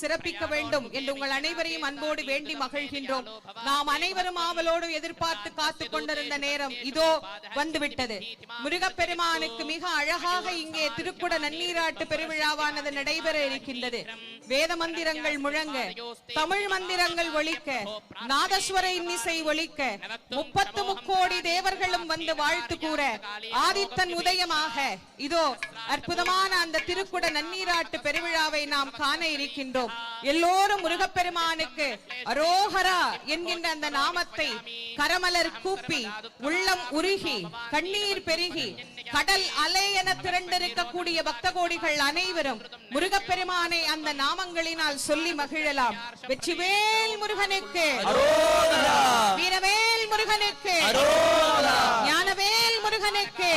சிறப்பிக்க வேண்டும் என்று உங்கள் அனைவரையும் அன்போடு வேண்டி மகிழ்கின்றோம். நாம் அனைவரும் ஆவலோடு எதிர்பார்த்து காத்து கொண்டிருந்த நேரம் இதோ வந்துவிட்டது. முருகப்பெருமானுக்கு மிக அழகாக இங்கே திருக்குட நன்னீராட்டு பெருவிழாவானது நடைபெற இருக்கின்றது. வேத மந்திரங்கள் முழங்க தமிழ் மந்திரங்கள் ஒழிக்க நாதஸ்வர இன்னிசை ஒழிக்க முப்பத்து முக்கோடி தேவர்களும் வந்து வாழ்த்து கூற ஆதித்தன் உதயமாக இதோ அற்புதமான அந்த திருக்குட நன்னீராட்டு பெருவிழாவை நாம் காண இருக்கின்றோம். எல்லோரும் முருகப்பெருமானுக்கு அரோகரா என்கின்ற அந்த நாமத்தை கரமலர் கூப்பி உள்ளம் உருகி கண்ணீர் பெருகி கடல் அலை என திரண்டிருக்கக்கூடிய பக்த கோடிகள் அனைவரும் முருகப்பெருமானை அந்த நாமங்களினால் சொல்லி மகிழலாம். வெற்றிவேல் முருகனுக்கு. வீரவேல் முருகனுக்கு. ஞானவேல் முருகனுக்கு.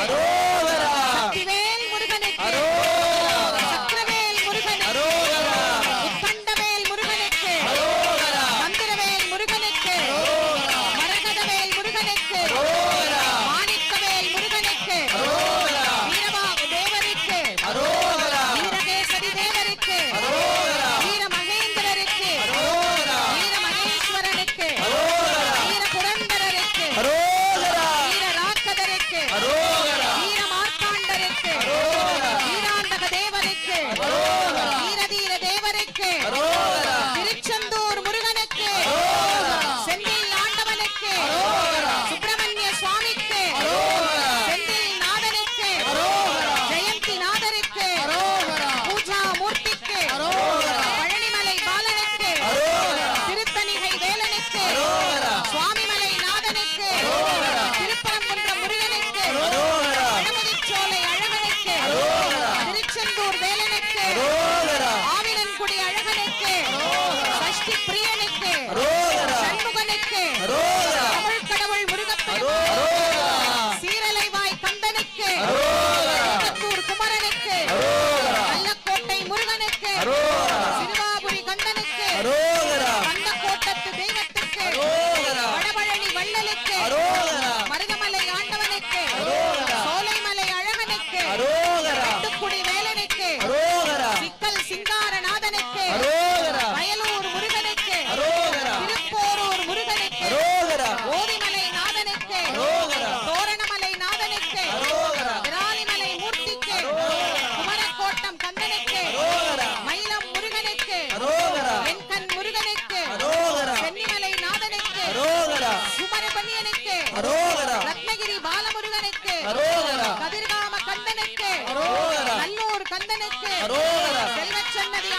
நல்லூர்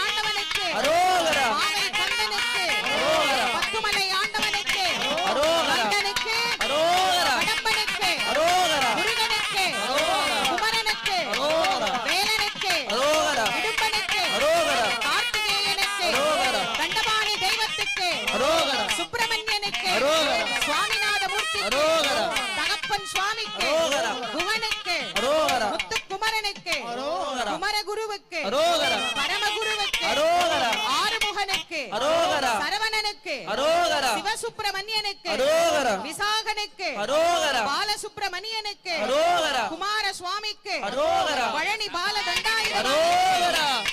ஆறுமுகனுக்கு சரவணனுக்கு. சிவசுப்பிரமணியனுக்கு. விசாகனுக்கு. பாலசுப்பிரமணியனுக்கு. குமார சுவாமிக்கு பழனி பால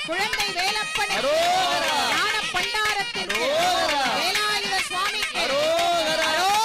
குழந்தை வேலப்பனுக்கு ஞான பண்டாரத்திற்கு வேலாயுத சுவாமிக்கு அரோகரா அரோகரா.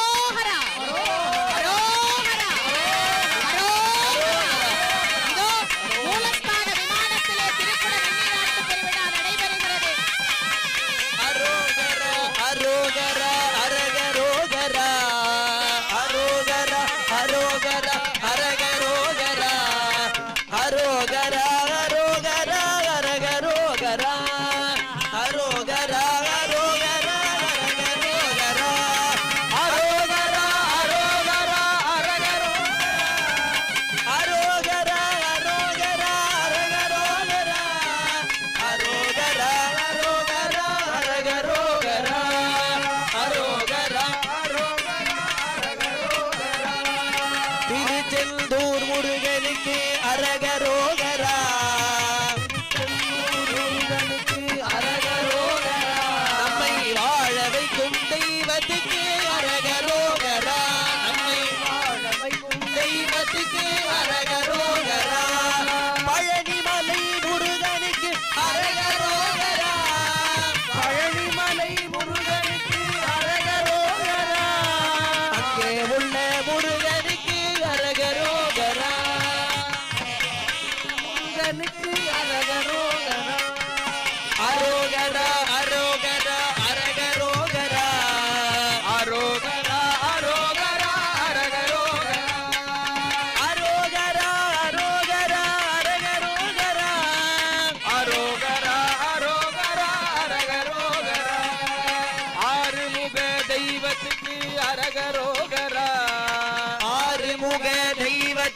ஆத்தூர் முருகனுக்கு அரக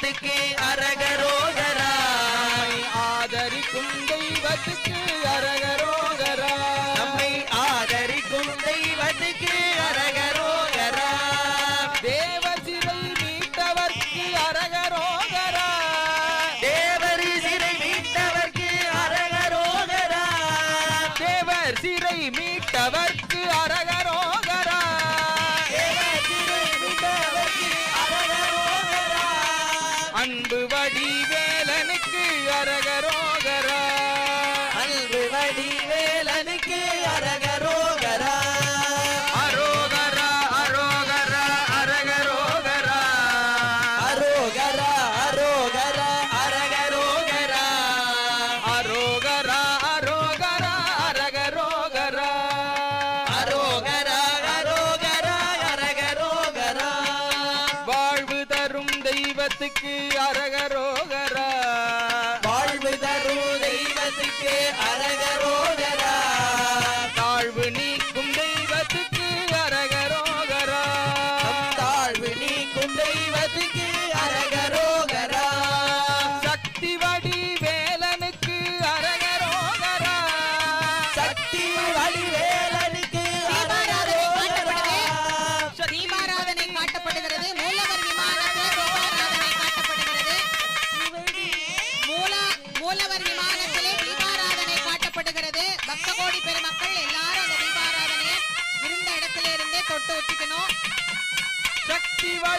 থেকে আর அன்பு தெய்வத்துக்கு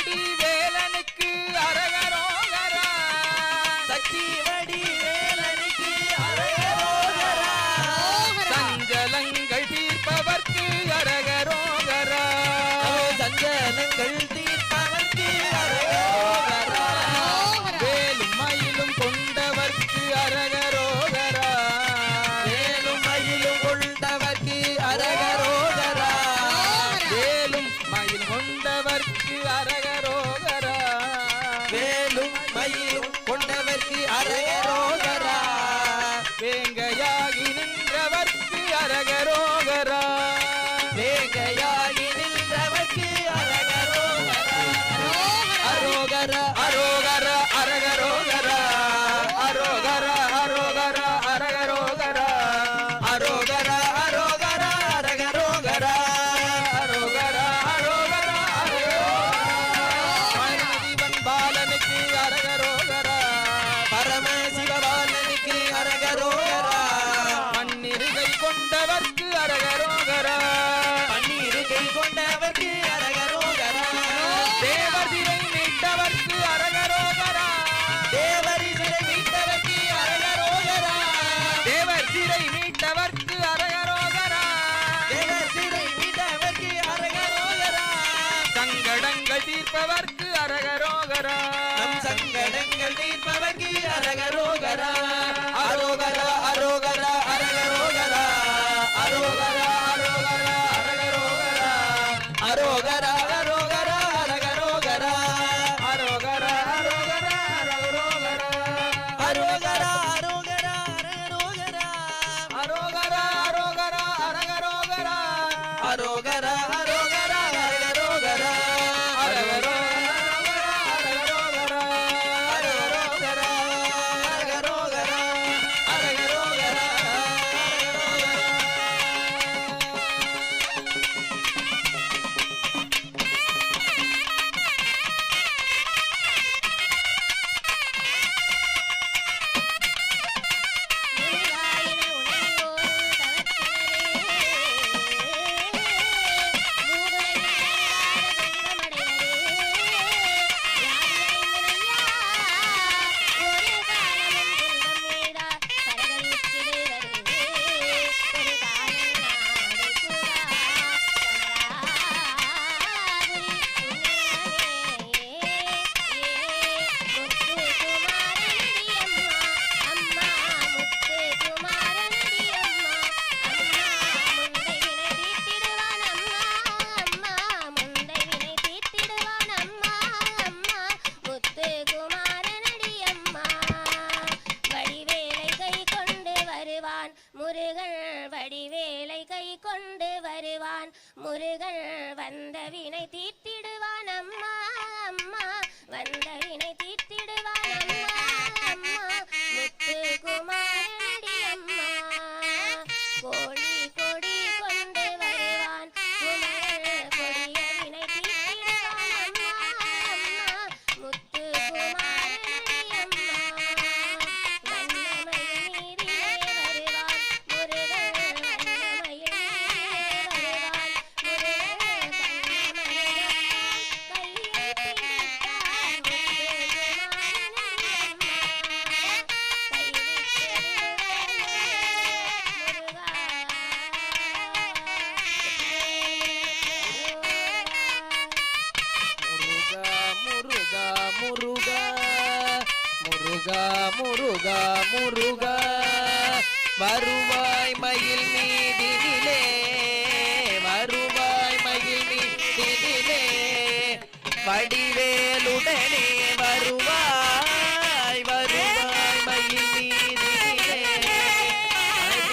Happy birthday. reguero acabar வந்த முருகா முருகா முருகா முருகா. வருவாய் மயில் மீது